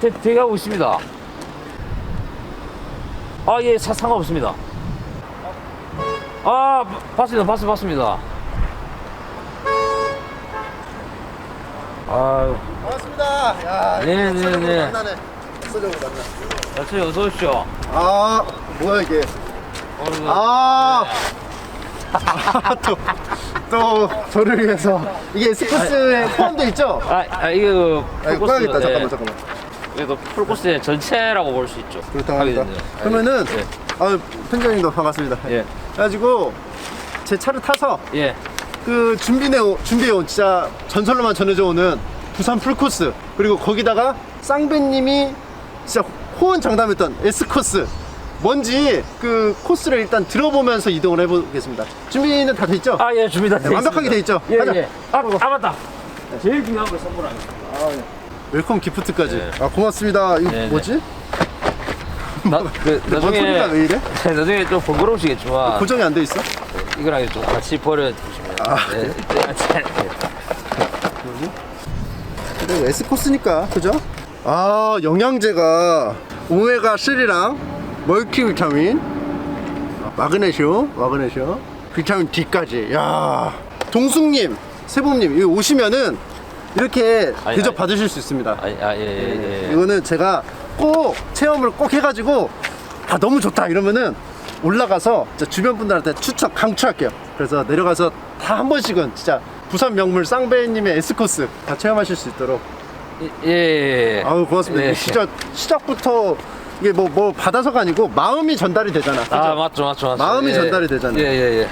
아, 예, 대, 대기하고 있습니다. 아, 예, 사, 상관없습니다. 아, 바- 봤습니다, 봤습니다, 봤습니다. 아, 반갑습니다. 야, 네, 네, 네. 만나네. 서정우 만나. 여튼 어서 오십시오. 아, 뭐야 이게? 아, 아, 또, 또 저를 위해서 이게 스코스에 포함되어 있죠? 아, 아그 아, 이거 꺼야겠다. 예, 잠깐만, 잠깐만. 이거 풀코스의 전체라고 볼 수 있죠. 그렇다고 합니다. 그러면은, 예, 아, 편장님도 반갑습니다. 예, 그래가지고 제 차를 타서 예. 그 준비해 준비해온 진짜 전설로만 전해져 오는 부산 풀코스 그리고 거기다가 쌍배님이 진짜 호언장담했던 S 코스 뭔지 그 코스를 일단 들어보면서 이동을 해보겠습니다. 준비는 다돼 있죠? 아, 예, 준비 다 네, 완벽하게 돼 있죠? 예, 가자. 예. 아, 아, 맞다. 제일 중요한 걸 선물합니다. 웰컴 기프트까지. 네. 아 고맙습니다. 이거 네, 네. 뭐지? 나, 그, 뭔 나중에, 소리가 왜 이래? 나중에 좀 번거로우시겠지만, 고정이 안 돼 있어? 이거랑 좀 같이 버려주시면. 아, 네. 그래 S 코스니까 그죠? 아 영양제가 오메가 3랑 멀티 비타민, 아, 마그네슘, 마그네슘, 비타민 D까지. 야 동숙님, 세범님 여기 오시면은 이렇게 아니, 대접 아니. 받으실 수 있습니다. 아, 아, 예, 예, 예. 이거는 제가 꼭 체험을 꼭 해가지고 아 너무 좋다 이러면은 올라가서 진짜 주변 분들한테 추천 강추할게요. 그래서 내려가서 다 한 번씩은 진짜 부산 명물 쌍배님의 S 코스 다 체험하실 수 있도록 예, 예. 아유 고맙습니다. 네. 이게 시작 시작부터 이게 뭐 뭐 받아서가 아니고 마음이 전달이 되잖아. 그죠? 아, 맞죠, 맞죠, 맞죠. 마음이 예. 전달이 되잖아요. 예, 예, 예.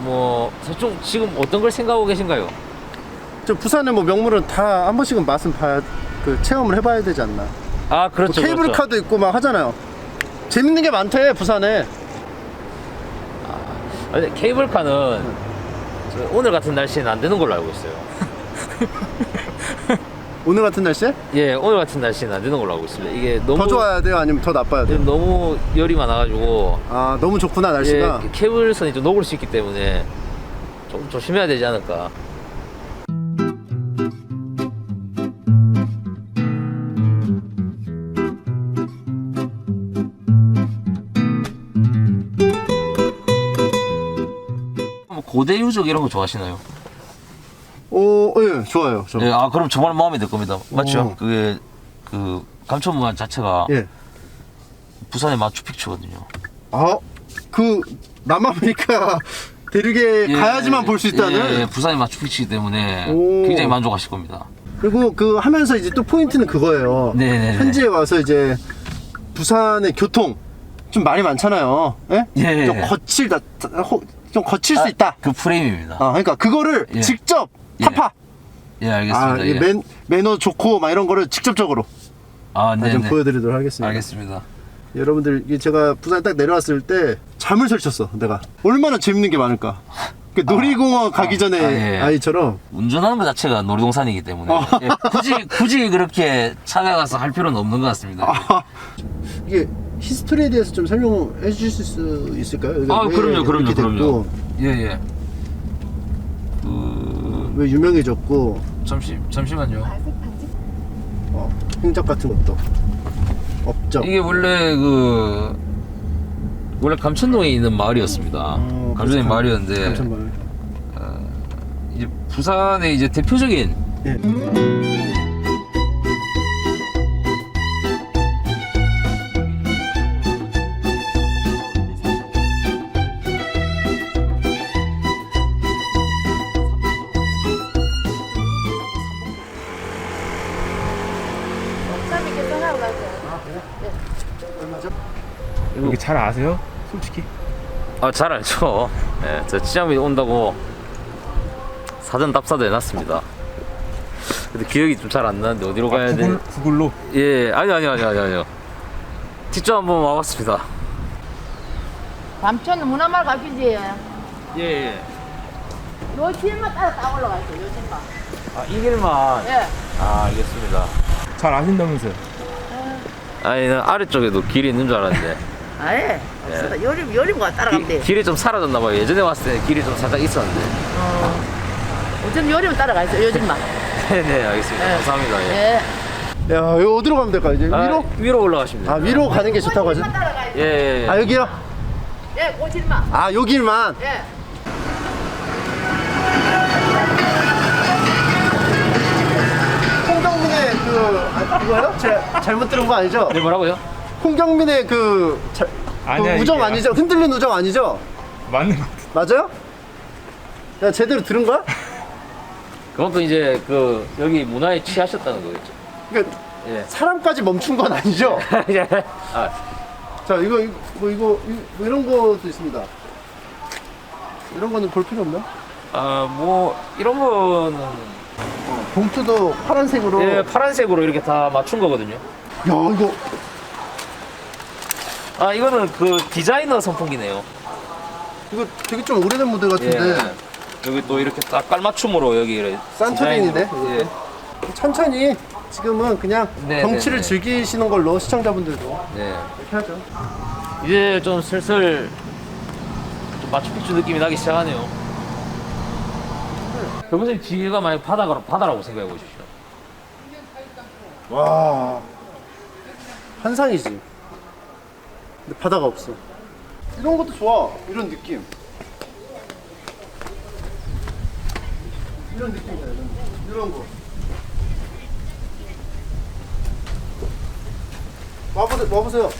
뭐, 좀 지금 어떤 걸 생각하고 계신가요? 저 부산의 뭐 명물은 다 한 번씩은 맛은 봐야 그 체험을 해봐야 되지 않나. 아, 뭐 그렇죠. 케이블카도 그렇죠. 있고 막 하잖아요. 재밌는 게 많대 부산에. 아, 근데 케이블카는 저 오늘 같은 날씨는 안 되는 걸로 알고 있어요. 오늘 같은 날씨에 예, 오늘 같은 날씨는 안 되는 걸로 알고 있습니다. 이게 너무 더 좋아야 돼요, 아니면 더 나빠야 돼요? 지금 너무 열이 많아가지고 아 너무 좋구나 날씨가. 예, 케이블선이 좀 녹을 수 있기 때문에 좀 조심해야 되지 않을까. 고대 유적 이런 거 좋아하시나요? 오, 예, 좋아요. 저. 예, 아 그럼 정말 마음에 들 겁니다. 맞죠? 오. 그게 그 감천무안 자체가 예. 부산의 마추픽추거든요. 아, 그 남아메리카 대륙에 가야지만 볼 수 있다는. 예, 예, 부산의 마추픽추이기 때문에 오. 굉장히 만족하실 겁니다. 그리고 그 하면서 이제 또 포인트는 그거예요. 네네네. 현지에 와서 이제 부산의 교통 좀 말이 많잖아요. 예? 예. 좀 거칠다, 호- 좀 거칠 수 있다. 그 프레임입니다. 아, 그러니까 그거를 예. 직접 예. 타파. 예, 아, 알겠습니다. 이 예. 매, 매너 좋고 막 이런 거를 직접적으로 아, 좀 네, 보여드리도록 하겠습니다. 알겠습니다. 여러분들 이게 제가 부산에 딱 내려왔을 때 잠을 설쳤어 내가 얼마나 재밌는 게 많을까 그 놀이공원 가기 전에 아, 예. 아이처럼 운전하는 것 자체가 놀이동산이기 때문에 아. 예, 굳이 굳이 그렇게 찾아가서 할 필요는 없는 것 같습니다. 아, 이게 히스토리에 대해서 좀 설명해 주실 수 있을까요? 여기가 아, 왜 그럼요, 그럼요, 이렇게 그럼요. 예, 예. 그 왜 유명해졌고 잠시 잠시만요. 어, 행적 같은 것도 없죠 이게 원래 그 원래 감천동에 있는 마을이었습니다. 어, 감천동 감- 마을이었는데 감천마을. 이제 부산의 이제 대표적인 예. 잘 아세요? 솔직히? 아 잘 알죠. 예, 저 치장미 온다고 사전 답사도 해놨습니다. 근데 기억이 좀 잘 안 나는데 어디로 가야 돼? 구글, 구글로 예, 아니 아니 아니 아니 아니요. 직접 한번 와봤습니다. 밤천 문화마을 가시지. 예, 예. 요 길만 따라 딱 올라가 있어요. 요 길만. 아, 이 길만. 예. 아, 알겠습니다. 잘 아신다면서요? 아니, 난 아래쪽에도 길이 있는 줄 알았는데. 아예. 없어. 요림 요림 거 따라가면 돼. 기, 길이 좀 사라졌나 봐요. 예전에 왔을 때 길이 좀 살짝 있었는데. 어. 어쨌든 요림 따라가 있어요. 요 길만. 네네, 알겠습니다. 예. 감사합니다. 예. 예. 야 이거 어디로 가면 될까 이제 아, 위로? 위로 올라가시면 아. 위로 가는 게 좋다고 하죠? 돼. 예, 예, 예. 아 여기요? 예, 고질만. 아 여길만 예. 홍경민의 그 아, 그거요? 제가 잘못 들은 거 아니죠? 네, 뭐라고요? 홍경민의 그, 자, 그 아니야, 우정 이게- 아니죠? 흔들린 우정 아니죠? 맞는 거 맞아요? 야 제대로 들은 거야? 그만큼 이제 그 여기 문화에 취하셨다는 거겠죠. 그러니까 예. 사람까지 멈춘 건 아니죠? 아, 자 이거 이거 뭐 이거 이- 뭐 이런 것도 있습니다. 이런 거는 볼 필요 없나? 아, 뭐 이런 거는 봉투도 파란색으로. 예, 야 파란색으로 이렇게 다 맞춘 거거든요. 이거 아, 이거는 그 디자이너 선풍기네요. 이거 되게 좀 오래된 모델 같은데 예. 여기 또 이렇게 딱 깔맞춤으로 여기 이렇게 산토리니네. 디자인으로. 예. 천천히 지금은 그냥 네, 경치를 네, 네. 즐기시는 걸로 시청자분들도 네. 이렇게 하죠. 이제 좀 슬슬 좀 마추픽추 느낌이 나기 시작하네요. 교수님 뒤가 만약 바다가 바다라고 생각해 보십시오. 와 환상이지. 근데 바다가 없어. 이런 것도 좋아. 이런 느낌. 이런 느낌이다. 이런, 느낌. 이런 거. 와보세요. 와보세요.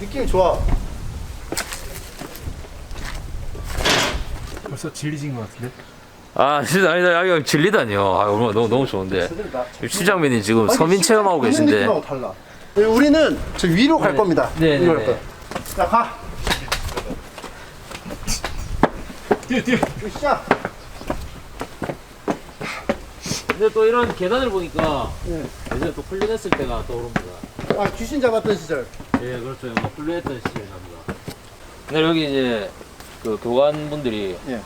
느낌이 좋아. 벌써 질리신 것 같은데? 아, 진짜 아니다. 아, 진리다니요. 아, 너무 너무, 너무 좋은데. 시장면이 지금 서민 체험하고 계신데. 달라. 네, 우리는 저 위로 갈 네. 겁니다. 네, 위로 네, 갈 거야. 자, 가. 뛰어 뛰어 시작. 근데 또 이런 계단을 보니까 네. 예전에 또 훈련했을 때가 떠오릅니다. 아, 귀신 잡았던 시절. 예, 그렇죠. 뭐 훈련했던 시절이 납니다. 근데 여기 이제 그 교관분들이 예.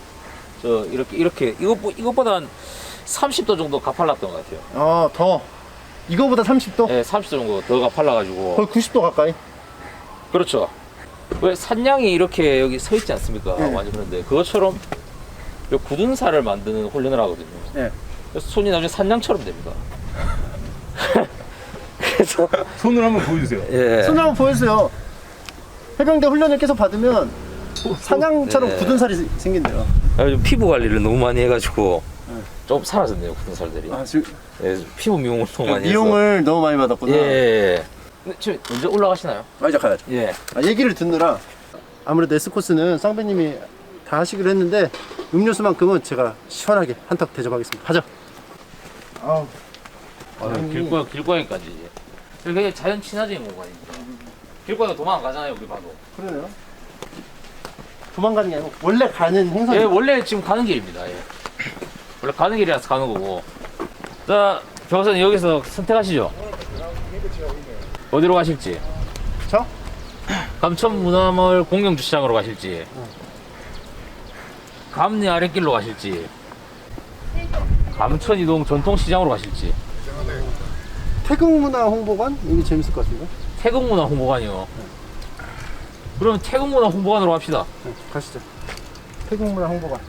저 이렇게 이렇게 이것 이것보다 한 30도 정도 가팔랐던 것 같아요. 어, 더. 이거보다 30도? 예, 30도 정도 더 가 팔라가지고. 거의 90도 가까이. 그렇죠. 왜 산양이 이렇게 여기 서 있지 않습니까? 네. 많이 그런데 그것처럼 이 굳은 살을 만드는 훈련을 하거든요. 네. 그래서 손이 나중에 산양처럼 됩니다. 그래서 손을 한번 보여주세요 예. 손 한번 보여주세요. 해병대 훈련을 계속 받으면 사냥처럼 네. 굳은 살이 생긴대요. 아, 요즘 피부 관리를 너무 많이 해가지고 좀 사라졌네요 굳은 살들이. 아, 지금 예, 피부 미용을 너무 많이 미용을 너무 많이 받았구나. 해서. 예, 예. 근데 지금 언제 올라가시나요? 아, 이제 가야죠. 예. 아, 얘기를 듣느라 아무래도 에스코스는 쌍배님이 다 하시기로 했는데 음료수만큼은 제가 시원하게 한턱 대접하겠습니다. 가죠. 아우. 아, 길고양 길고양이까지 이제. 되게 자연 친화적인 공간입니다. 길고양이 도망 안 가잖아요 우리 봐도. 그러네요. 도망가는 게 아니고 원래 가는 행선이 예, 원래 지금 가는 길입니다. 예. 원래 가는 길이라서 가는 거고. 자, 교사님 여기서 선택하시죠. 어디로 가실지. 저? 감천 문화마을 공영 주차장으로 가실지. 감리 아랫길로 가실지. 감천 이동 전통시장으로 가실지. 태극문화 홍보관 여기 재밌을 것 같은데. 태국 문화 홍보관이요. 그럼 태국 문화 홍보관으로 갑시다. 네, 가시죠. 태극문화 홍보관.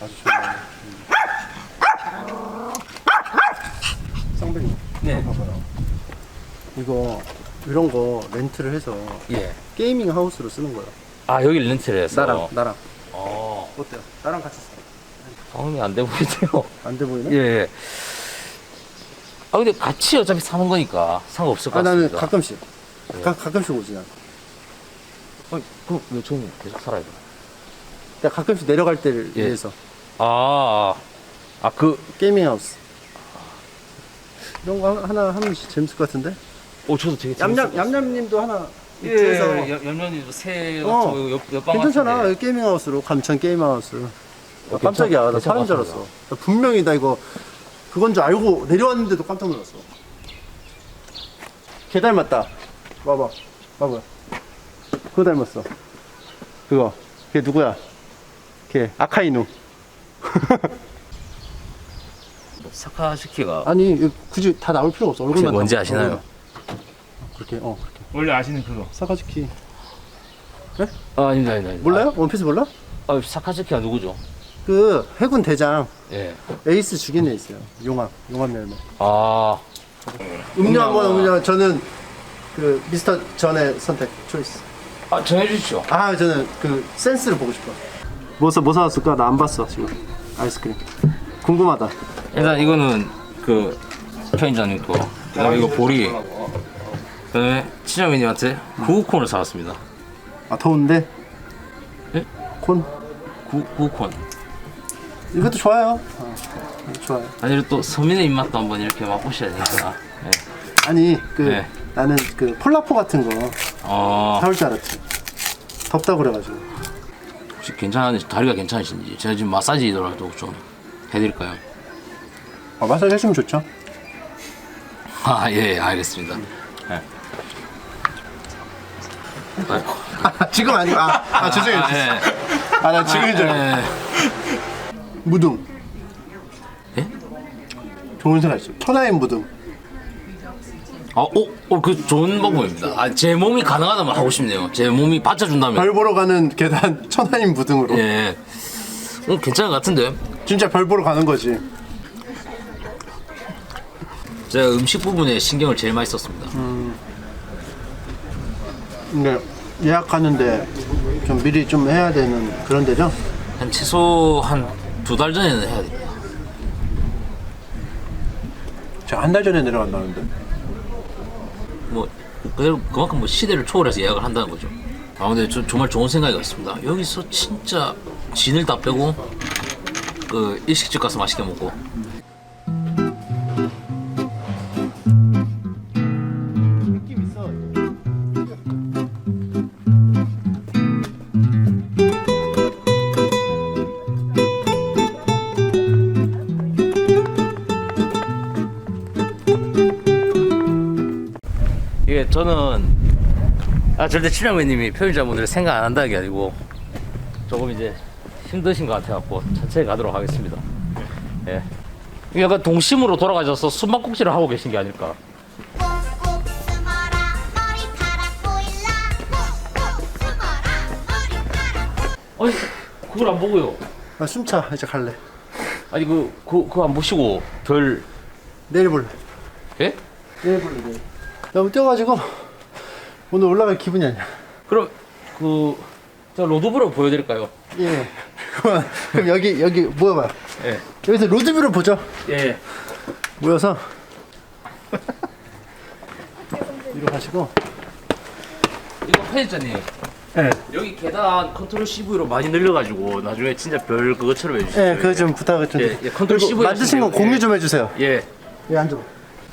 아주 좋네요. 음. 쌍배님, 네. 봐봐요. 이거 이런 거 렌트를 해서 예. 게이밍 하우스로 쓰는 거예요. 아, 여기 렌트를 해서. 나랑 나랑 어, 어때요? 나랑 같이 써. 방음이 안 돼 보이네요. 안돼 보이네? 예, 예. 아, 근데 같이 어차피 사는 거니까 상관없을 것 아 나는 같습니다. 가끔씩 가, 가끔씩 오지 난. 어, 그럼 왜 저는 계속 살아야 돼? 내가 가끔씩 내려갈 때를 예. 위해서 아, 아, 그, 게이밍 하우스. 이런 거 하나 하면 재밌을 것 같은데? 오, 저도 되게 얌얌 ям냠님도 하나 예, 입주해서 연면이 새 어, 같은 거 옆, 옆방 괜찮잖아 같은데. 여기 게이밍 하우스로 감천 게임 하우스. 아, 어, 깜짝이야 나 괜찮- 사람 줄 알았어. 나 분명히 나 이거 그건 줄 알고 내려왔는데도 깜짝 놀랐어. 개 닮았다. 봐봐, 봐봐. 그거 닮았어. 그거. 걔 누구야? 걔 아카이누. 사카시키가 아니 이거 굳이 다 나올 필요 없어. 얼굴만. 뭔지. 아시나요? 어, 그렇게 어 그렇게. 원래 아시는 그거 사카즈 키 아, 아닙니다, 아닙니다. 아닙니다. 몰라요? 원피스 몰라? 아, 사카즈키가 누구죠? 그 해군 대장 예. 에이스 죽인 애 있어요. 용암, 용암 열매. 아, 음료 한번 음료. 저는 그 미스터 전의 선택 초이스. 아 정해주십시오. 아 저는 그 센스를 보고 싶어. 뭐 사, 뭐 사왔을까? 나 안 봤어 지금. 아이스크림. 궁금하다. 일단 이거는 그 편의점님 거. 그다음에 이거 보리. 그다음에 친정매님한테 구우콘을 사왔습니다. 아 더운데? 예? 콘? 구 구우콘. 이것도 좋아요. 어, 이거 좋아요. 아니 또 서민의 입맛도 한번 이렇게 맛보셔야 되니까. 예. 아니 그 네. 나는 그 폴라포 같은 거 어, 사올 줄 알았지. 덥다 그래가지고. 혹시 괜찮으신지 다리가 괜찮으신지 제가 지금 마사지더라도 좀 해드릴까요? 아, 마사지 해주면 좋죠. 아, 예, 예, 알겠습니다. 예. 아, 지금 아니고 아, 아 죄송해요. 아, 예. 아나 지금 이제 예. 무등. 예? 좋은 생각 있어. 천하인 무등. 아, 어, 어, 그 좋은 방법입니다. 아, 제 몸이 가능하다면 하고 싶네요. 제 몸이 받쳐준다면. 별 보러 가는 계단 천하인 무등으로. 예. 어, 괜찮은 것 같은데? 진짜 별 보러 가는 거지. 제가 음식 부분에 신경을 제일 많이 썼습니다. 근데 예약하는데 좀 미리 좀 해야 되는 그런 데죠? 한 최소 한 두 달 전에는 해야 됩니다. 제가 한 달 전에 내려간다는데. 뭐, 그대로 그만큼 뭐 시대를 초월해서 예약을 한다는 거죠. 아, 근데 저 정말 좋은 생각이 있습니다. 여기서 진짜 진을 다 빼고, 그, 일식집 가서 맛있게 먹고, 저는 아 절대 칠량매님이 편의점분들 생각 안 한다는 게 아니고 조금 이제 힘드신 것 같아갖고 천천히 가도록 하겠습니다. 예. 약간 동심으로 돌아가셔서 숨바꼭질을 하고 계신 게 아닐까. 꾹꾹 숨어라 머리카락 보일라 꾹꾹 숨어라 머리카락 아니 그걸 안 보고요. 아, 숨차. 이제 갈래. 아니 그 그 그거 안 보시고 별 내일 볼래. 예? 내일 볼래. 내일. 너무 뛰어가지고 오늘 올라갈 기분이 아니야. 그럼 그 제가 로드뷰를 보여드릴까요? 예. 그럼, 그럼 여기 여기 모여봐. 예. 여기서 로드뷰를 보죠. 예. 모여서 이리 가시고. 이거 편집자님 예. 여기 계단 컨트롤 CV로 많이 늘려가지고 나중에 진짜 별 그것처럼 해주시죠. 예, 그거 좀 부탁을 좀. 예, 예, 컨트롤 그리고 15 만드신 거 해주세요. 공유 예. 좀 해주세요. 예. 예, 앉아.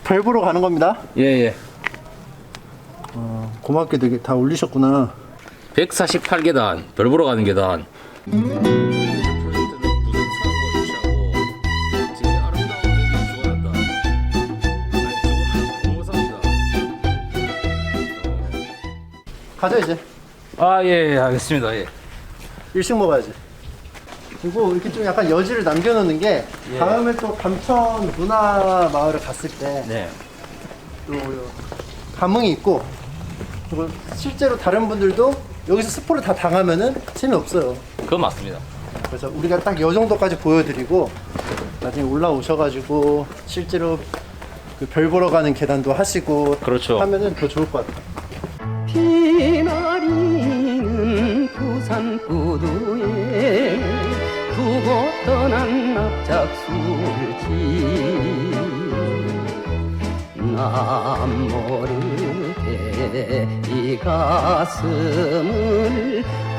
별 보러 가는 겁니다. 예, 예. 고맙게도 이게 다 올리셨구나. 148계단, 별 보러 가는 계단. 가자 이제. 아, 예, 예, 알겠습니다. 예. 일식 먹어야지. 그리고 이렇게 좀 약간 여지를 남겨놓는 게 예. 다음에 또 감천 문화 마을을 갔을 때 네. 또 감흥이 있고 그리고 실제로 다른 분들도 여기서 스포를 다 당하면은 재미없어요. 그건 맞습니다. 그래서 우리가 딱요 정도까지 보여드리고 나중에 올라오셔가지고 실제로 그 별 보러 가는 계단도 하시고 그렇죠. 하면은 더 좋을 것 같아요. 피날이는 부산 구두에 두고 떠난 납작술지 남 모르게 이 가슴을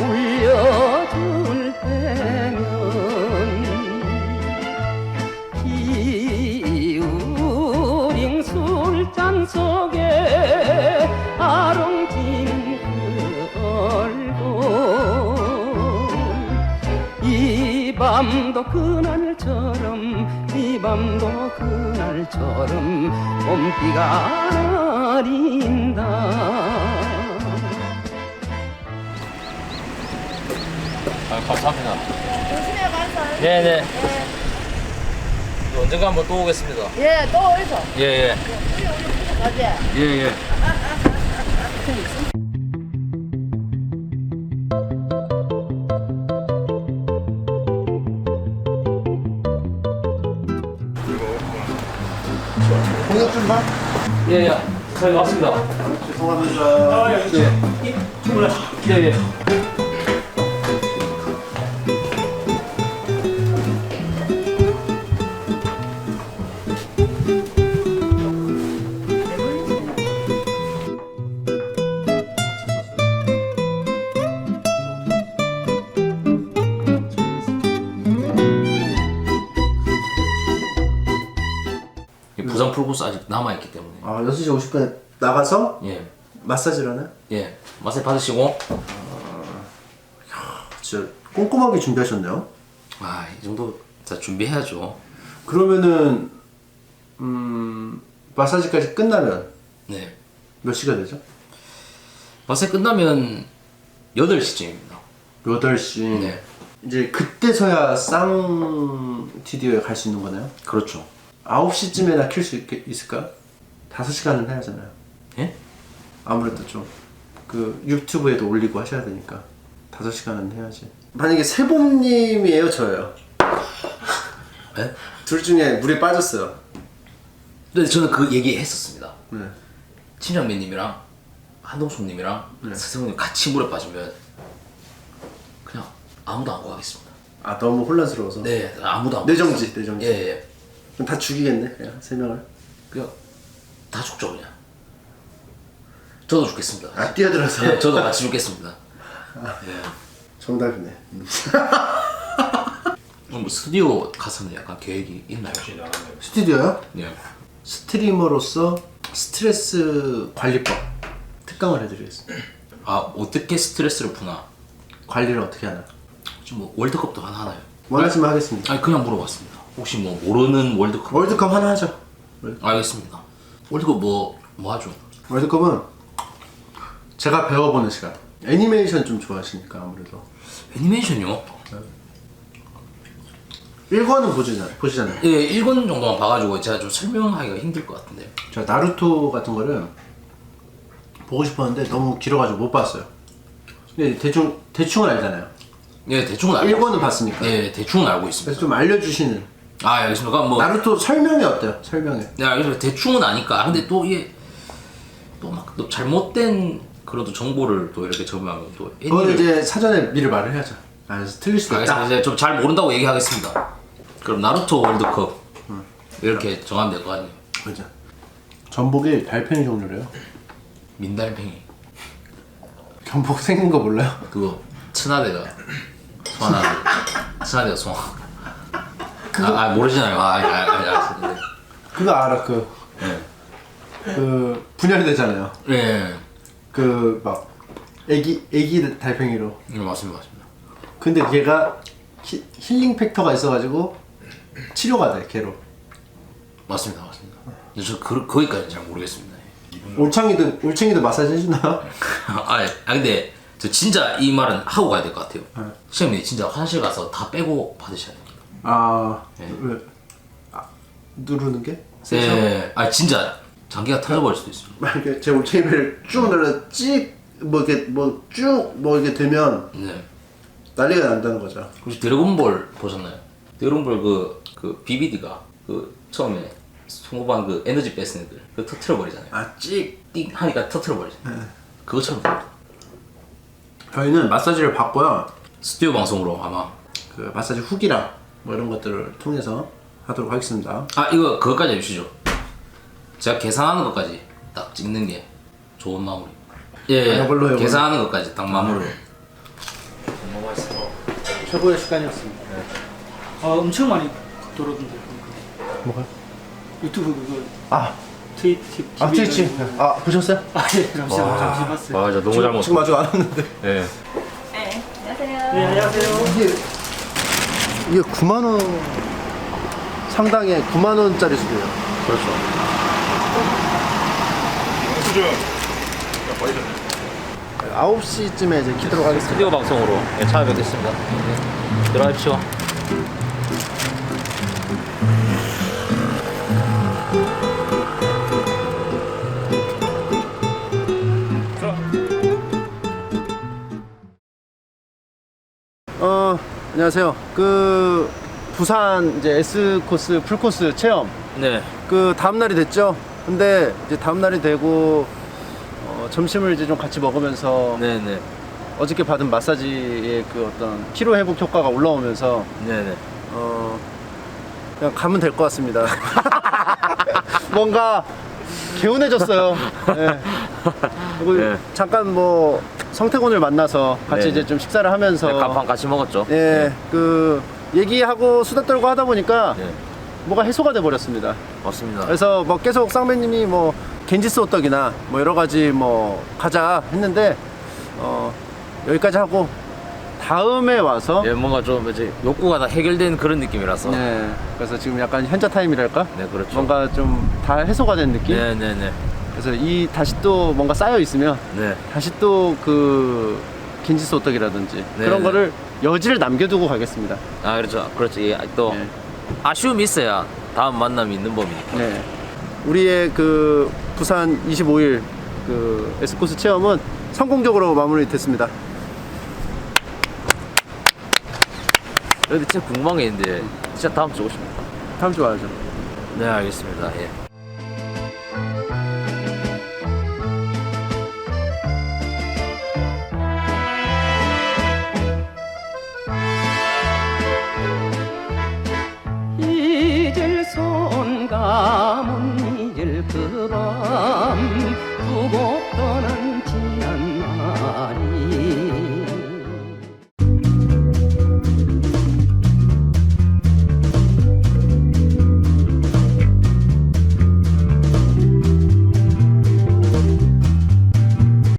울려줄 때면 기우린 술잔 속에 아롱진 그 얼굴. 이 밤도 그날처럼 이 밤도 그날처럼 봄비가 기다린다 아, 감사합니다. 조심해 가서. 예, 네네. 언젠가 한번 또 오겠습니다. 예, 또 어디서? 예예. 어제. 예예. 공약 좀 봐. 예예. 저희 왔습니다. 죄송합니다. 예, 예. 이 부산 풀코스 아직 남아있기. 아 6시 50분에 나가서 예. 마사지를 하나요? 예. 맛을 받으시고. 진짜 꼼꼼하게 준비하셨네요. 아, 이 정도 자 준비해야죠. 그러면은 음 마사지까지 끝나면 네. 몇 시가 되죠? 맛에 끝나면 8시쯤입니다. 8시. 네. 이제 그때서야 쌍 TDO에 갈 수 있는 거나요? 그렇죠. 9시쯤에나 킬 수 있을까요? 5시간은 해야잖아요. 예? 아무래도 좀 그 유튜브에도 올리고 하셔야 되니까 5시간은 해야지. 만약에 세봄님이에요, 저예요? 네? 둘 중에 물에 빠졌어요. 근데 저는 그 얘기 했었습니다. 네. 친정매님이랑 한동숙님이랑 스승님 같이 물에 빠지면 그냥 아무도 안 구하겠습니다. 아 너무 혼란스러워서. 네, 아무도 안 내정지, 구하겠습니다. 내정지. 예, 예. 그럼 다 죽이겠네, 그냥 세 명을. 그냥 다 죽죠 그냥. 저도 죽겠습니다. 아 뛰어들어서. 예, 저도 같이 죽겠습니다. 예. 정답이네. 그럼 뭐 스튜디오 가서는 약간 계획이 있나요? 스튜디오요? 예. 스트리머로서 스트레스 관리법 특강을 해드리겠습니다. 아 어떻게 스트레스를 푸나? 관리를 어떻게 하나? 지금 뭐 월드컵도 하나 하나요? 원하시면 하겠습니다. 아니 그냥 물어봤습니다. 혹시 뭐 모르는 월드컵? 월드컵 하나 하죠. 알겠습니다. 월드컵 뭐 뭐 하죠? 월드컵은 제가 배워보는 시간. 애니메이션 좀 좋아하시니까 아무래도 애니메이션요? 1권은 보시잖아요. 보시잖아요. 예, 1권 정도만 봐가지고 제가 좀 설명하기가 힘들 것 같은데. 저 나루토 같은 거를 보고 싶었는데 너무 길어가지고 못 봤어요. 근데 대충 대충은 알잖아요. 예, 대충은 알고. 1권은 봤으니까. 예, 대충은 알고 있습니다. 그래서 좀 알려주시는. 아, 알겠습니다. 그럼 뭐. 나루토 설명이 어때요? 설명이. 네, 알겠습니다. 대충은 아니까. 근데 또 이게 또 막 또 잘못된 그래도 정보를 또 이렇게 접하면 또 그건 애니를 이제 사전에 미리 말을 해야죠. 아, 그래서 틀릴 수도 알겠습니다. 있다. 이제 좀 잘 모른다고 얘기하겠습니다. 그럼 나루토 월드컵 이렇게 정하면 될거 아니에요? 그죠. 전복이 달팽이 종류래요. 민달팽이 전복 생긴 거 몰라요? 그거 천하대가 소환하는 천하대가 소환. 아, 아 모르시나요? 아, 아, 아, 아, 아, 그거 알아 그. 네. 그 분열되잖아요. 네. 그 막 애기 애기 달팽이로. 네, 맞습니다, 맞습니다. 근데 걔가 히, 힐링 팩터가 있어가지고 치료가 돼 걔로. 맞습니다, 맞습니다. 근데 저 그, 거기까지 잘 모르겠습니다. 올챙이도 올챙이도 마사지 해주나요? 아, 아 근데 저 진짜 이 말은 하고 가야 될 것 같아요. 시장님 진짜 화장실 가서 다 빼고 받으셔야 돼요. 아 네. 왜? 아, 누르는 게? 네, 아 진짜 장기가 터져버릴 수도 있습니다. 만약에 제 올챙이 배를 쭉 눌러 찍뭐 이렇게 뭐 쭉 뭐 이렇게 되면 네. 난리가 난다는 거죠. 혹시 드래곤볼 보셨나요? 드래곤볼 그, 그 BBD가 그 처음에 송호반 그 에너지 뺏은 애들 그 터트려 버리잖아요. 아 찍. 띵 하니까 터트려 버리잖아요. 그것처럼 됩니다. 저희는 마사지를 받고요. 스튜디오 방송으로 아마 그 마사지 후기랑 뭐 이런 것들을 통해서 하도록 하겠습니다. 아 이거 그것까지 해주시죠. 제가 계산하는 것까지 딱 찍는 게 좋은 마무리. 예, 아, 이걸로 해요, 계산하는 것까지 딱 마무리. 최고의 시간이었습니다. 아 엄청 많이 돌아던데 뭐가? 유튜브 그거 아, 트윗 아 트위치. 아 보셨어요? 아예 잠시 잠시 봤어요. 아, 저 너무 잘 지금 아직 안 왔는데. 예. 네, 안녕하세요. 네 안녕하세요. 이게 이게 9만 원 상당의 9만 원짜리 수도예요. 그렇죠. 수저. 9시쯤에 이제 키도록 하겠습니다. 스튜디오 방송으로 예, 찾아뵙겠습니다. 예. 들어가십시오. 안녕하세요. 그 부산 이제 S 코스 풀 코스 체험 네. 그 다음 날이 됐죠. 근데 이제 다음 날이 되고 어, 점심을 이제 좀 같이 먹으면서 네네. 어저께 받은 마사지의 그 어떤 피로 회복 효과가 올라오면서 네네. 어 그냥 가면 될 것 같습니다. 뭔가 개운해졌어요. 예. 그리고 네. 잠깐 뭐 성태곤을 만나서 같이 네. 이제 좀 식사를 하면서 네, 간판 같이 먹었죠. 예, 그 얘기하고 수다 떨고 하다 보니까 네. 뭐가 해소가 돼 버렸습니다. 맞습니다. 그래서 뭐 계속 쌍배님이 뭐 겐지스 호떡이나 뭐 여러 가지 뭐 가자 했는데 어 여기까지 하고 다음에 와서 예, 뭔가 좀 이제 욕구가 다 해결된 그런 느낌이라서. 네, 네 그래서 지금 약간 현자 타임이랄까 그렇죠. 뭔가 좀 다 해소가 된 느낌 네 네 네. 그래서 이 다시 또 뭔가 쌓여 있으면 네. 다시 또그 겐지스 호떡이라든지 네, 그런 네. 거를 여지를 남겨두고 가겠습니다 아 그렇죠. 그렇죠. 예, 또 네. 아쉬움이 있어야 다음 만남이 있는 법이니까. 네. 우리의 그 부산 25일 그 에스코스 체험은 성공적으로 마무리됐습니다. 근데 진짜 궁금한 게 있는데 진짜 다음 주고 싶습니다. 다음 주 와야죠. 네 알겠습니다. 예.